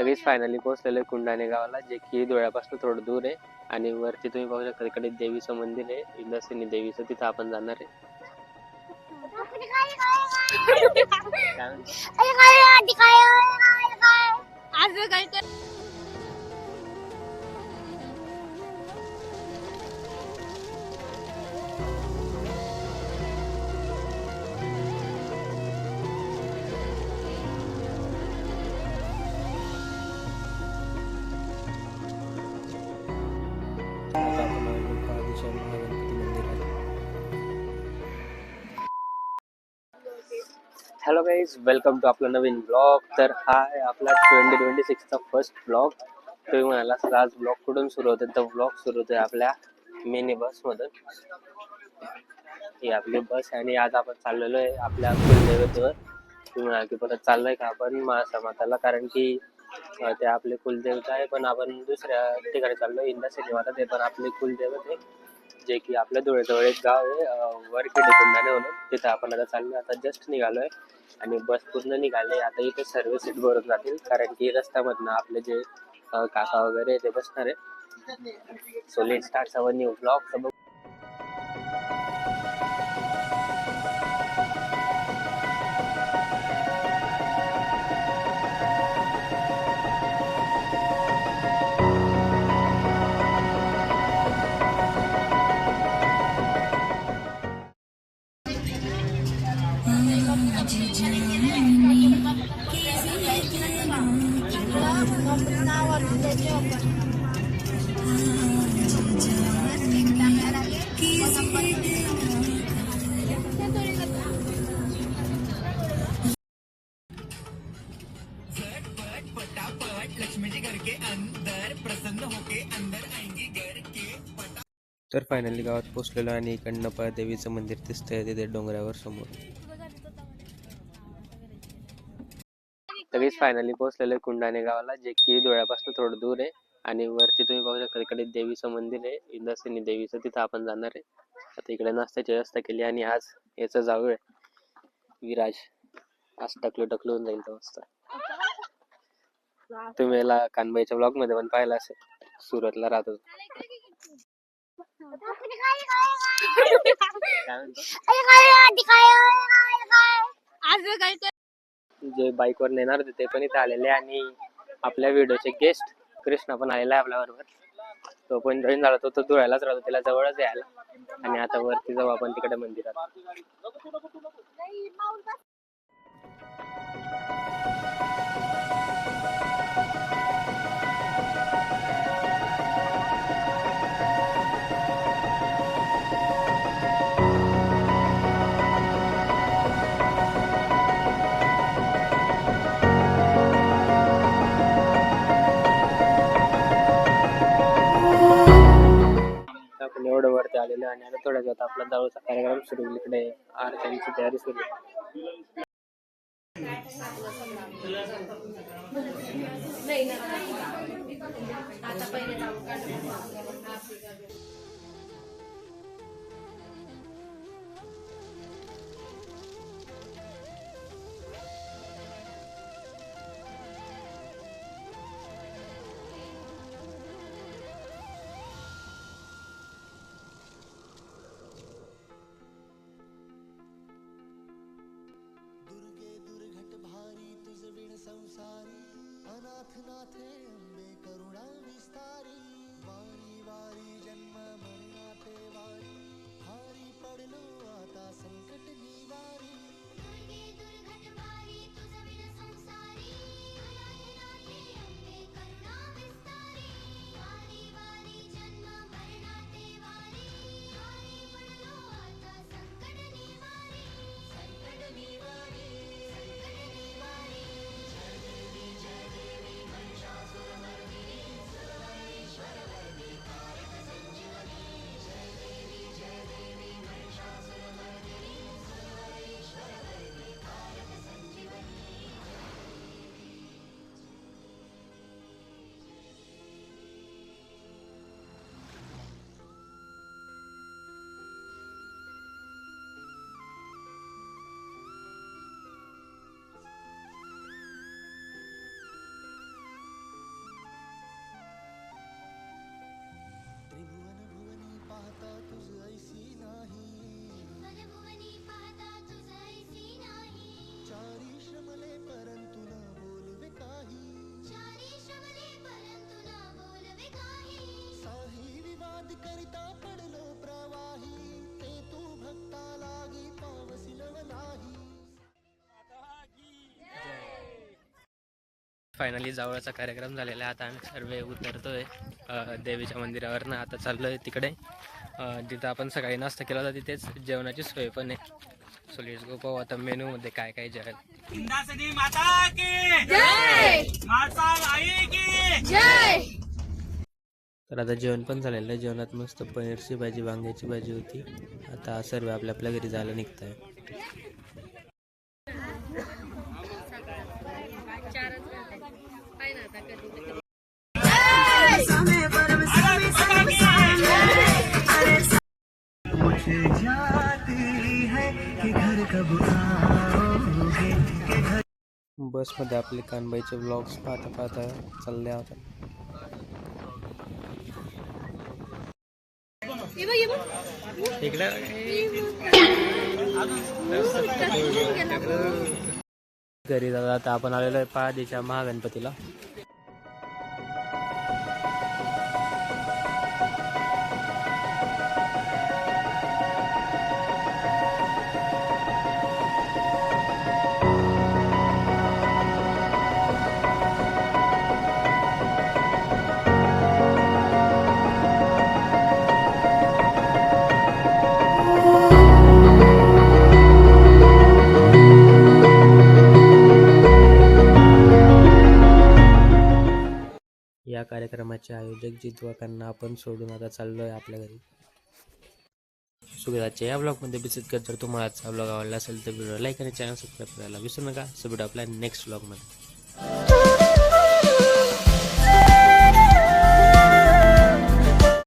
लगेच फायनली पोहोचलेलो कुंडाने कुंडाणे गावाला जे की धुळ्यापासून थोडं दूर आहे. आणि वरती तुम्ही पाहू शकता तिकडे देवीचं मंदिर आहे. इंदसिनी देवीचं तिथं आपण जाणार आहे. हॅलो गाईज वेलकम टू आपला नवीन ब्लॉग तर हा आहे आपला ट्वेंटी ट्वेंटी सिक्सचा फर्स्ट ब्लॉग तुम्ही म्हणाला सर आज ब्लॉग कुठून सुरू होते? तर ब्लॉग सुरू होतोय आपल्या मिनी बसमधून ही आपली बस आहे आणि आज आपण चाललेलो आहे आपल्या कुलदेवतेवर. तुम्ही म्हणाल की परत चाललोय का आपण? महासमाताला कारण की ते आपले कुलदेवता आहे पण आपण दुसऱ्या ठिकाणी चाललो इंदा सिनेमाला. ते पण आपले कुलदेवत आहे. जे की आपल्या धुळ्याजवळ एक गाव आहे वरखेडे कुंडाने म्हणून. तिथं आपण आता चाललोय. आता जस्ट निघालोय आणि बस पूर्ण निघाले. आता इथे सर्व सीट भरून जातील. कारण की रस्त्यामधनं आपले जे काका वगैरे ते बसणार आहे. So let start our new blog तर फायनली गावात पोचलेलो आणि इकडनं पळदेवीचं मंदिर दिसतंय तिथे डोंगरावर समोर. लगेच फायनली पोहोचलेलो कुंडाणे गावाला जे की धुळ्यापासून थोडं दूर आहे. आणि वरती तुम्ही पाहू शकता इकडे देवीचं मंदिर आहे. इंदसिनी देवीचं तिथं आपण जाणार आहे. आता इकडे नाश्त्याची व्यवस्था केली आणि आज याचं जाऊ आहे. विराज आज टकलो टकलो होऊन जाईल तो मस्त. तुम्ही याला कानबाईच्या ब्लॉगमध्ये पण पाहिलं असेल. सुरतला राहतो आज काय जे बाईकवर नेणार होते ते पण इथे आलेले आणि आपल्या व्हिडिओचे गेस्ट कृष्णा पण आलेला आहे आपल्या बरोबर तो पण जॉईन झाला तो तो धुळ्यालाच राहतो त्याला जवळच यायला. आणि आता वरती जाऊ आपण तिकडे मंदिरात. आपण एवढं वरती आलेलो आहे आणि आता थोड्या वेळात आपला जाऊचा कार्यक्रम सुरू होईल. इकडे आरत्यांची तयारी सुरू आहे. cannot take. करिता पडलो प्रवाही ते तू भक्ता लागी पावसिलव नाही. फायनली जावळाचा कार्यक्रम झालेला आहे. आता आम्ही सर्व उतरतोय देवीच्या मंदिरावरनं. आता चाललोय तिकडे. अ, तिथं आपण सकाळी नाश्ता केला होता तिथेच जेवणाची सोय पण आहे. सो लेट्स गो पाहू आता मेनू मध्ये काय काय जेवण माता की माता आई! की जय तर आता जेवण पण झालेलं आहे. जेवणात मस्त पनीरची भाजी वांग्याची भाजी होती. आता सर्व आपल्या आपल्या घरी जायला निघत आहे बसमध्ये आपले कानबाईचे ब्लॉग्स पाहता पाहता चालले होते हे बघ हे बघ इकडे घरी जाता आता आपण आलेलो आहे पहाडीच्या महागणपतीला. कार्यक्रमाचे आयोजक जितवाकांना आपण सोडून आता चाललो आहे आपल्या घरी. सुविधाच्या या ब्लॉगमध्ये विजिट कर जर तुम्हाला आजचा ब्लॉग आवडला असेल तर व्हिडिओ लाईक आणि चॅनल सबस्क्राईब करायला विसरू नका. सो भेटू आपल्या नेक्स्ट ब्लॉगमध्ये